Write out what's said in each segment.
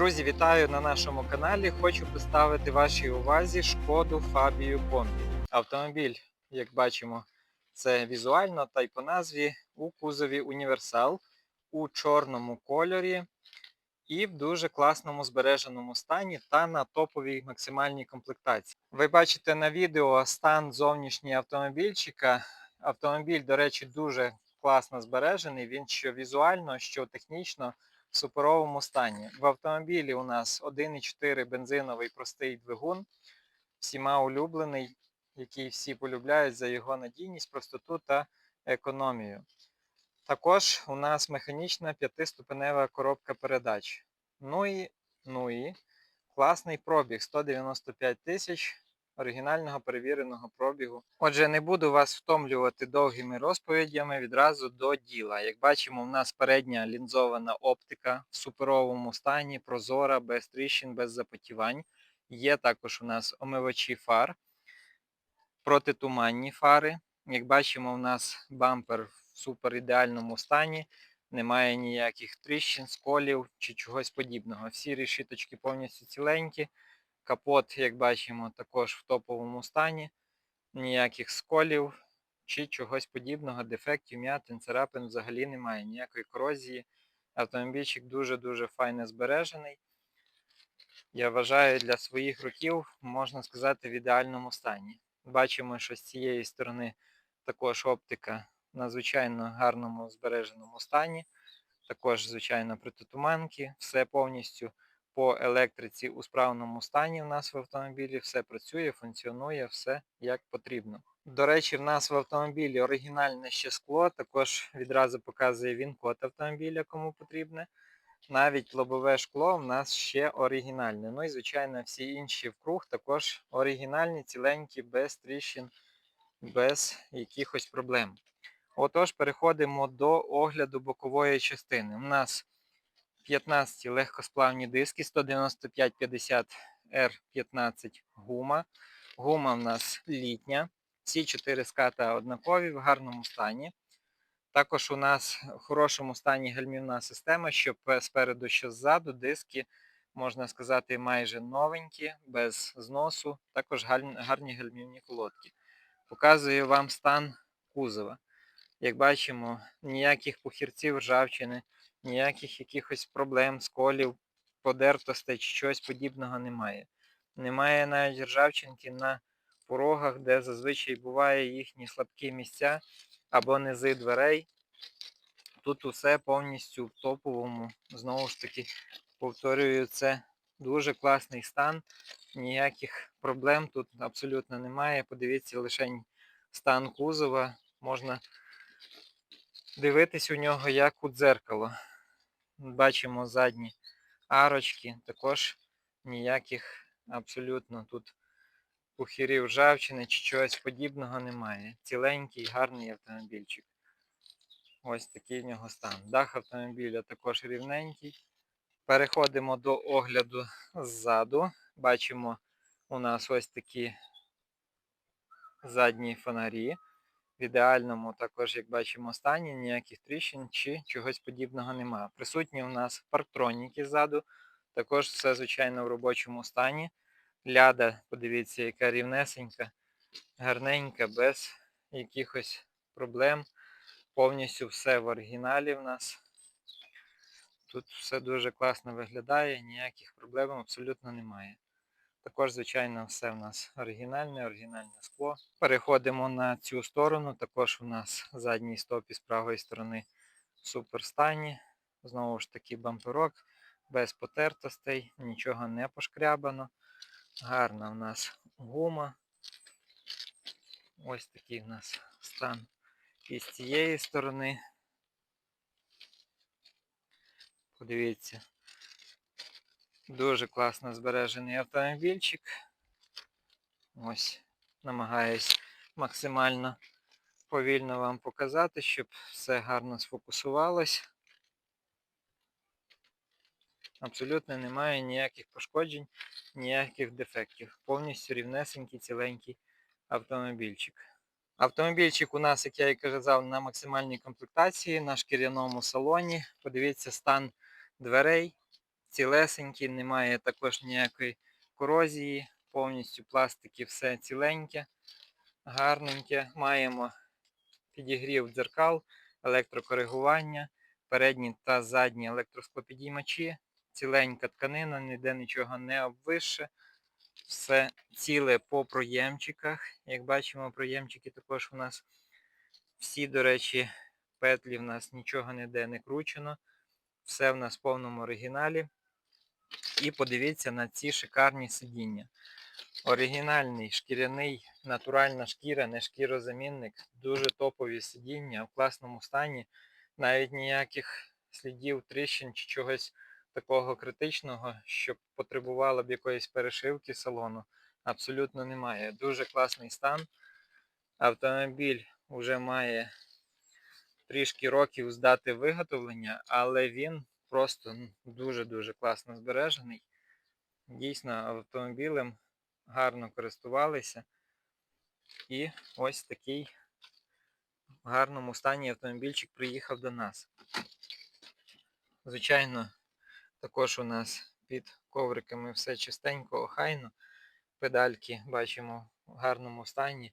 Друзі, вітаю на нашому каналі. Хочу представити вашій увазі шкоду Фабію Комбі. Автомобіль, як бачимо, це візуально та й по назві у кузові Універсал у чорному кольорі і в дуже класному збереженому стані та на топовій максимальній комплектації. Ви бачите на відео стан зовнішнього автомобільчика. Автомобіль, до речі, дуже класно збережений. Він що візуально, що технічно в суперовому стані. В автомобілі у нас 1,4 бензиновий простий двигун, всіма улюблений, який всі полюбляють за його надійність, простоту та економію. Також у нас механічна п'ятиступенева коробка передач. Ну і, ну і класний пробіг 195 тисяч оригінального перевіреного пробігу. Отже, не буду вас втомлювати довгими розповідями відразу до діла. Як бачимо, у нас передня лінзована оптика в суперовому стані, прозора, без тріщин, без запотівань. Є також у нас омивачі фар, протитуманні фари. Як бачимо, у нас бампер в супер ідеальному стані. Немає ніяких тріщин, сколів чи чогось подібного. Всі решіточки повністю ціленькі. Капот, як бачимо, також в топовому стані. Ніяких сколів чи чогось подібного, дефектів, м'ятин, царапин взагалі немає, ніякої корозії. Автомобільчик дуже-дуже файно збережений. Я вважаю, для своїх років, можна сказати, в ідеальному стані. Бачимо, що з цієї сторони також оптика в надзвичайно гарному збереженому стані. Також, звичайно, притутуманки, все повністю по електриці у справному стані в нас в автомобілі, все працює, функціонує, все як потрібно. До речі, в нас в автомобілі оригінальне ще скло, також відразу показує він код автомобіля, кому потрібне. Навіть лобове шкло в нас ще оригінальне. Ну і, звичайно, всі інші вкруг також оригінальні, ціленькі, без тріщин, без якихось проблем. Отож, переходимо до огляду бокової частини. У нас 15 легкосплавні диски, 195-50 R15 гума. Гума в нас літня. Всі 4 ската однакові в гарному стані. Також у нас в хорошому стані гальмівна система, що спереду, що ззаду, диски, можна сказати, майже новенькі, без зносу. Також гарні гальмівні колодки. Показую вам стан кузова. Як бачимо, ніяких похірців ржавчини ніяких якихось проблем, сколів, подертостей чи чогось подібного немає. Немає навіть ржавчинки на порогах, де зазвичай буває їхні слабкі місця або низи дверей. Тут усе повністю в топовому, знову ж таки, повторюю, це дуже класний стан. Ніяких проблем тут абсолютно немає. Подивіться лише стан кузова. Можна дивитись у нього як у дзеркало. Бачимо задні арочки, також ніяких абсолютно тут пухірів ржавчини чи чогось подібного немає. Ціленький, гарний автомобільчик. Ось такий в нього стан. Дах автомобіля також рівненький. Переходимо до огляду ззаду. Бачимо у нас ось такі задні фонарі в ідеальному, також, як бачимо, стані, ніяких тріщин чи чогось подібного немає. Присутні у нас парктроніки ззаду, також все, звичайно, в робочому стані. Ляда, подивіться, яка рівнесенька, гарненька, без якихось проблем. Повністю все в оригіналі в нас. Тут все дуже класно виглядає, ніяких проблем абсолютно немає. Також, звичайно, все в нас оригінальне, оригінальне скло. Переходимо на цю сторону. Також у нас задній стоп із правої сторони суперстані. Знову ж таки бамперок, без потертостей, нічого не пошкрябано. Гарна в нас гума. Ось такий в нас стан із цієї сторони. Подивіться, Дуже класно збережений автомобільчик. Ось, намагаюсь максимально повільно вам показати, щоб все гарно сфокусувалось. Абсолютно немає ніяких пошкоджень, ніяких дефектів. Повністю рівнесенький, ціленький автомобільчик. Автомобільчик у нас, як я і казав, на максимальній комплектації, на шкіряному салоні. Подивіться стан дверей цілесенький, немає також ніякої корозії, повністю пластики все ціленьке, гарненьке. Маємо підігрів дзеркал, електрокоригування, передні та задні електросклопідіймачі, ціленька тканина, ніде нічого не обвисше. Все ціле по проємчиках. Як бачимо, проємчики також у нас всі, до речі, петлі в нас нічого ніде не кручено. Все в нас в повному оригіналі. І подивіться на ці шикарні сидіння. Оригінальний шкіряний, натуральна шкіра, не шкірозамінник. Дуже топові сидіння в класному стані. Навіть ніяких слідів тріщин чи чогось такого критичного, щоб потребувало б якоїсь перешивки салону. Абсолютно немає. Дуже класний стан. Автомобіль вже має трішки років з дати виготовлення, але він просто ну, дуже-дуже класно збережений. Дійсно, автомобілем гарно користувалися. І ось такий в гарному стані автомобільчик приїхав до нас. Звичайно, також у нас під ковриками все чистенько, охайно. Педальки бачимо в гарному стані.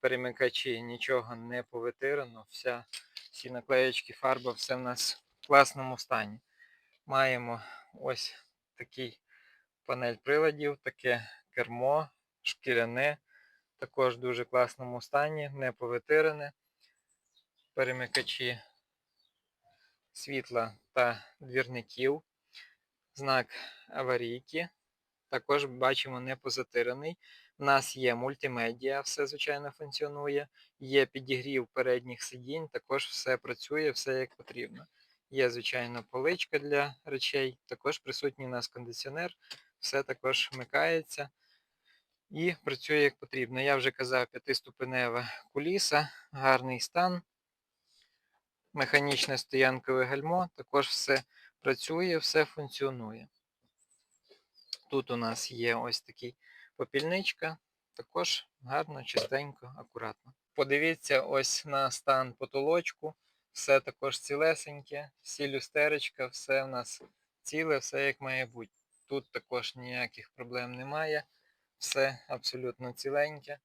Перемикачі нічого не повитирано. Вся, всі наклеєчки, фарба, все в нас в класному стані. Маємо ось такий панель приладів, таке кермо, шкіряне, також в дуже класному стані, не повитирене. Перемикачі світла та двірників. Знак аварійки. Також бачимо не позатирений. У нас є мультимедіа, все звичайно функціонує. Є підігрів передніх сидінь, також все працює, все як потрібно. Є, звичайно, поличка для речей, також присутній у нас кондиціонер, все також вмикається і працює як потрібно. Я вже казав, п'ятиступенева куліса, гарний стан. Механічне стоянкове гальмо, також все працює, все функціонує. Тут у нас є ось такий попільничка, також гарно, чистенько, акуратно. Подивіться ось на стан потолочку. Все також цілесеньке, всі люстеречка, все в нас ціле, все як має бути. Тут також ніяких проблем немає. Все абсолютно ціленьке.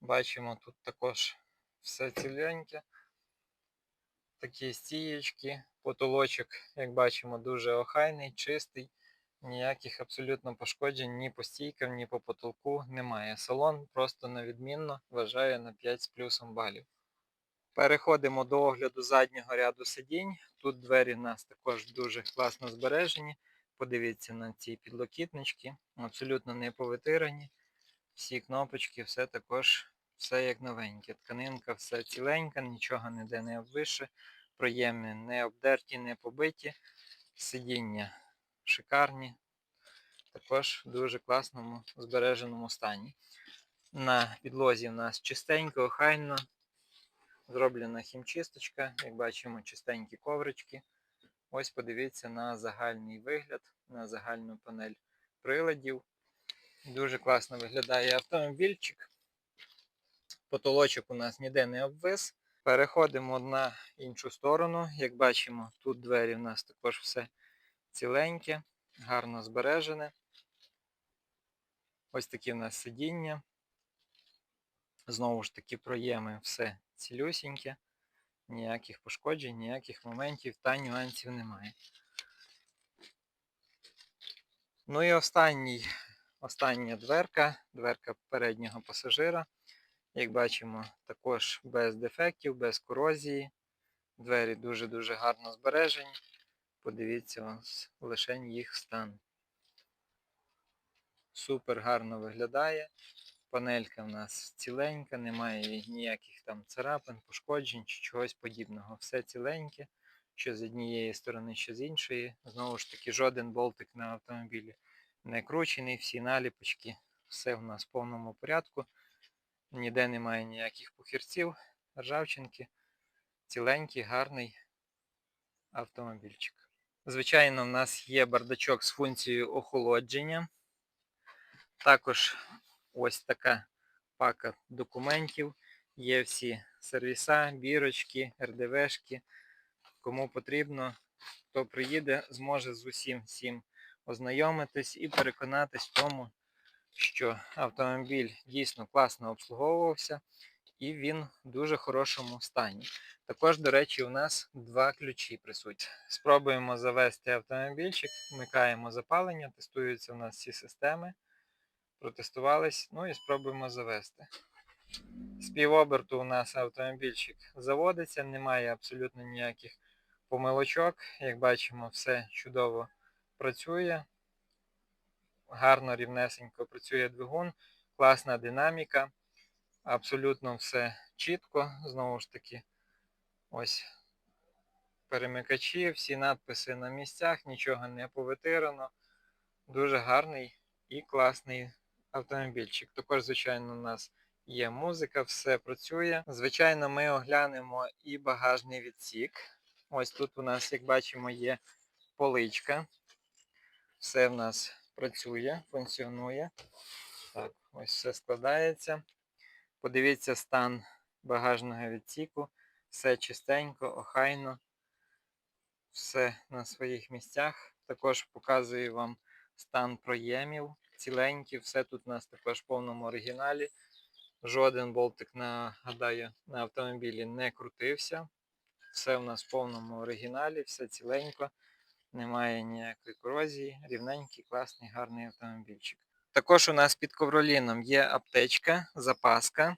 Бачимо, тут також все ціленьке. Такі стієчки, потолочок, як бачимо, дуже охайний, чистий. Ніяких абсолютно пошкоджень ні по стійкам, ні по потолку немає. Салон просто на відмінно вважаю на 5 з плюсом балів. Переходимо до огляду заднього ряду сидінь. Тут двері в нас також дуже класно збережені. Подивіться на ці підлокітнички, абсолютно не повитирані. Всі кнопочки, все також, все як новеньке. Тканинка все ціленька, нічого ніде не обвише. Проєми не обдерті, не побиті. Сидіння шикарні. Також в дуже класному збереженому стані. На підлозі в нас чистенько, охайно. Зроблена хімчисточка, як бачимо, чистенькі коврички. Ось подивіться на загальний вигляд, на загальну панель приладів. Дуже класно виглядає автомобільчик. Потолочок у нас ніде не обвис. Переходимо на іншу сторону. Як бачимо, тут двері у нас також все ціленьке, гарно збережене. Ось такі в нас сидіння. Знову ж таки, проєми все цілюсіньке, ніяких пошкоджень, ніяких моментів та нюансів немає. Ну і останній, остання дверка, дверка переднього пасажира. Як бачимо, також без дефектів, без корозії. Двері дуже-дуже гарно збережені. Подивіться ось лише їх стан. Супер гарно виглядає. Панелька в нас ціленька, немає ніяких там царапин, пошкоджень чи чогось подібного. Все ціленьке, що з однієї сторони, що з іншої. Знову ж таки, жоден болтик на автомобілі не кручений, всі наліпочки, все в нас в повному порядку. Ніде немає ніяких похірців, ржавчинки. Ціленький, гарний автомобільчик. Звичайно, в нас є бардачок з функцією охолодження. Також ось така пака документів. Є всі сервіса, бірочки, РДВшки. Кому потрібно, хто приїде, зможе з усім всім ознайомитись і переконатись в тому, що автомобіль дійсно класно обслуговувався і він в дуже хорошому стані. Також, до речі, у нас два ключі присутні. Спробуємо завести автомобільчик, вмикаємо запалення, тестуються у нас всі системи. Протестувались, ну і спробуємо завести. З півоберту у нас автомобільчик заводиться, немає абсолютно ніяких помилочок. Як бачимо, все чудово працює. Гарно, рівнесенько працює двигун, класна динаміка. Абсолютно все чітко. Знову ж таки, ось перемикачі, всі надписи на місцях, нічого не повитирано. Дуже гарний і класний автомобільчик. Також, звичайно, у нас є музика, все працює. Звичайно, ми оглянемо і багажний відсік. Ось тут у нас, як бачимо, є поличка. Все в нас працює, функціонує. Так, ось все складається. Подивіться стан багажного відсіку. Все чистенько, охайно. Все на своїх місцях. Також показую вам стан проємів. Ціленькі, все тут у нас також в повному оригіналі. Жоден болтик, нагадаю, на автомобілі не крутився. Все у нас в повному оригіналі, все ціленько, немає ніякої корозії, рівненький, класний, гарний автомобільчик. Також у нас під ковроліном є аптечка, запаска.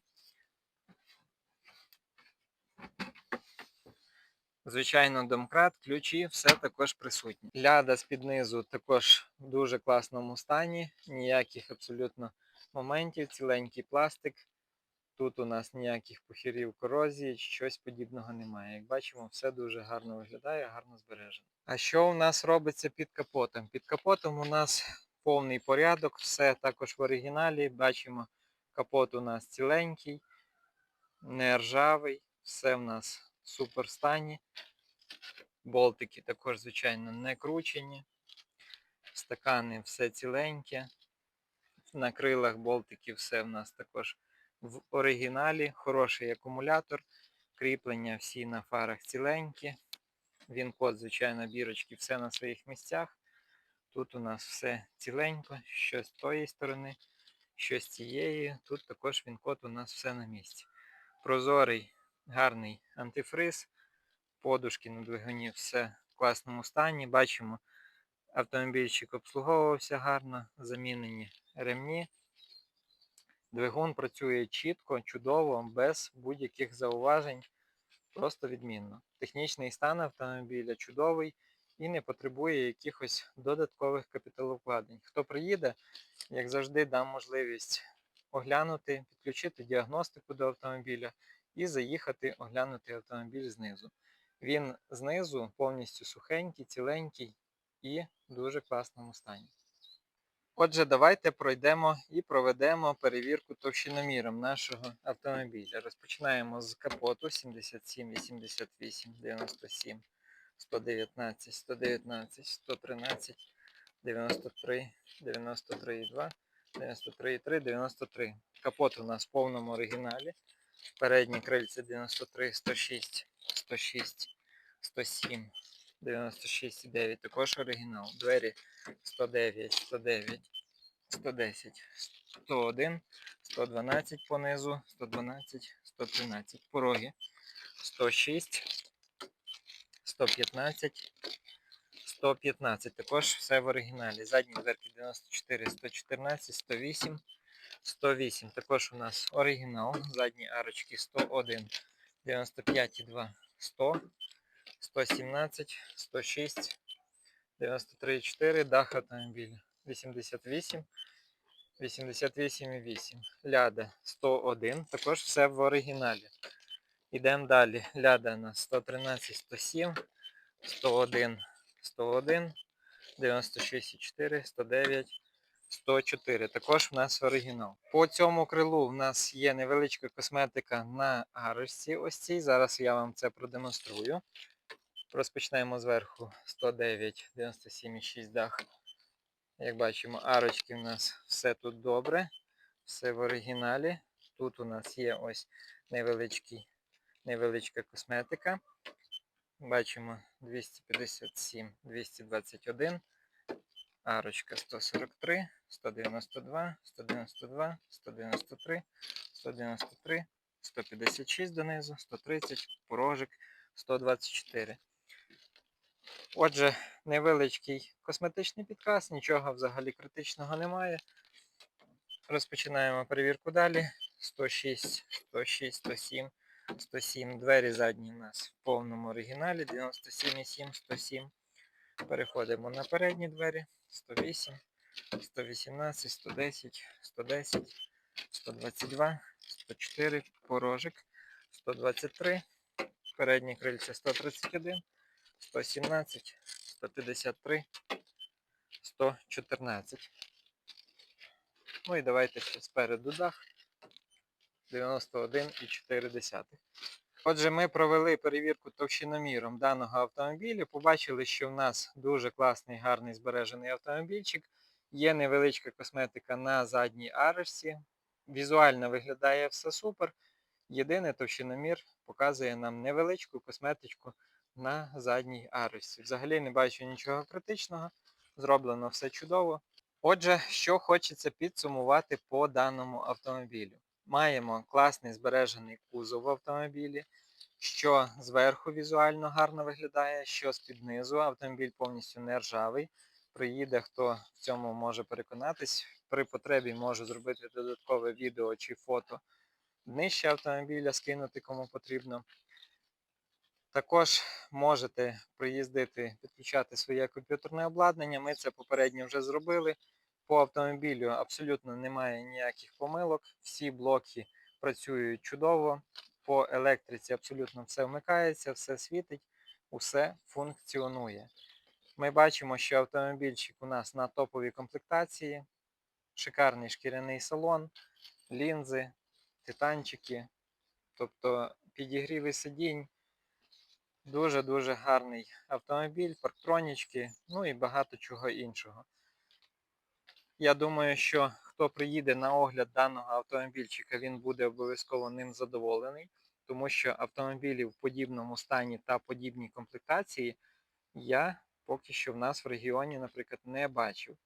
Звичайно, домкрат, ключі, все також присутні. Ляда з-під низу також в дуже класному стані, ніяких абсолютно моментів, ціленький пластик. Тут у нас ніяких похирів корозії, щось подібного немає. Як бачимо, все дуже гарно виглядає, гарно збережено. А що у нас робиться під капотом? Під капотом у нас повний порядок, все також в оригіналі. Бачимо, капот у нас ціленький, не ржавий, все в нас супер стані. Болтики також, звичайно, не кручені. Стакани все ціленьке. На крилах болтиків все в нас також в оригіналі. Хороший акумулятор. Кріплення всі на фарах ціленькі. Він код, звичайно, бірочки, все на своїх місцях. Тут у нас все ціленько, що з тої сторони, що з цієї. Тут також він код у нас все на місці. Прозорий, гарний антифриз. Подушки на двигуні все в класному стані. Бачимо, автомобільчик обслуговувався гарно, замінені ремні. Двигун працює чітко, чудово, без будь-яких зауважень. Просто відмінно. Технічний стан автомобіля чудовий і не потребує якихось додаткових капіталовкладень. Хто приїде, як завжди, дам можливість оглянути, підключити діагностику до автомобіля і заїхати оглянути автомобіль знизу. Він знизу повністю сухенький, ціленький і в дуже класному стані. Отже, давайте пройдемо і проведемо перевірку товщиноміром нашого автомобіля. Розпочинаємо з капоту 77, 88, 97, 119, 119, 113, 93, 93,2, 93,3, 93. Капот у нас в повному оригіналі. Передні крильці 93, 106, 106, 107, 96,9. Також оригінал. Двері 109, 109, 110, 101, 112 понизу, 112, 113. Пороги 106, 115, 115. Також все в оригіналі. Задні дверки 94, 114, 108, 108. Також у нас оригінал. Задні арочки 101, 95,2, 100, 117, 106, 93,4. Дах автомобіля 88, 88,8. Ляда 101. Також все в оригіналі. Йдемо далі. Ляда на 113, 107, 101, 101, 96,4, 109, 104. Також в нас оригінал. По цьому крилу в нас є невеличка косметика на арочці. Ось цій. Зараз я вам це продемонструю. Розпочнемо зверху 109, 97,6 дах. Як бачимо, арочки в нас все тут добре. Все в оригіналі. Тут у нас є ось невеличкий, невеличка косметика. Бачимо 257, 221. Арочка 143, 192, 192, 193, 193, 156 донизу, 130, порожик 124. Отже, невеличкий косметичний підказ, нічого взагалі критичного немає. Розпочинаємо перевірку далі. 106, 106, 107, 107. Двері задні у нас в повному оригіналі. 97,7, 107. Переходимо на передні двері. 108, 118, 110, 110, 122, 104, порожик, 123, переднє крильце 131, 117, 153, 114. Ну і давайте ще спереду дах. 91,4. Отже, ми провели перевірку товщиноміром даного автомобіля. Побачили, що в нас дуже класний, гарний збережений автомобільчик. Є невеличка косметика на задній арочці. Візуально виглядає все супер. Єдине товщиномір показує нам невеличку косметичку на задній арочці. Взагалі не бачу нічого критичного. Зроблено все чудово. Отже, що хочеться підсумувати по даному автомобілю. Маємо класний збережений кузов в автомобілі, що зверху візуально гарно виглядає, що з-під низу автомобіль повністю не ржавий. Приїде, хто в цьому може переконатись. При потребі можу зробити додаткове відео чи фото днище автомобіля, скинути кому потрібно. Також можете приїздити, підключати своє комп'ютерне обладнання. Ми це попередньо вже зробили. По автомобілю абсолютно немає ніяких помилок. Всі блоки працюють чудово. По електриці абсолютно все вмикається, все світить, усе функціонує. Ми бачимо, що автомобільчик у нас на топовій комплектації. Шикарний шкіряний салон, лінзи, титанчики, тобто підігріви сидінь. Дуже-дуже гарний автомобіль, парктронічки, ну і багато чого іншого. Я думаю, що хто приїде на огляд даного автомобільчика, він буде обов'язково ним задоволений, тому що автомобілів в подібному стані та подібній комплектації я поки що в нас в регіоні, наприклад, не бачив.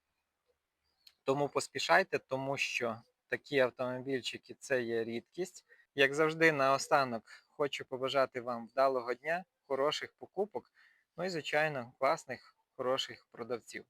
Тому поспішайте, тому що такі автомобільчики це є рідкість. Як завжди, наостанок хочу побажати вам вдалого дня, хороших покупок, ну і, звичайно, класних, хороших продавців.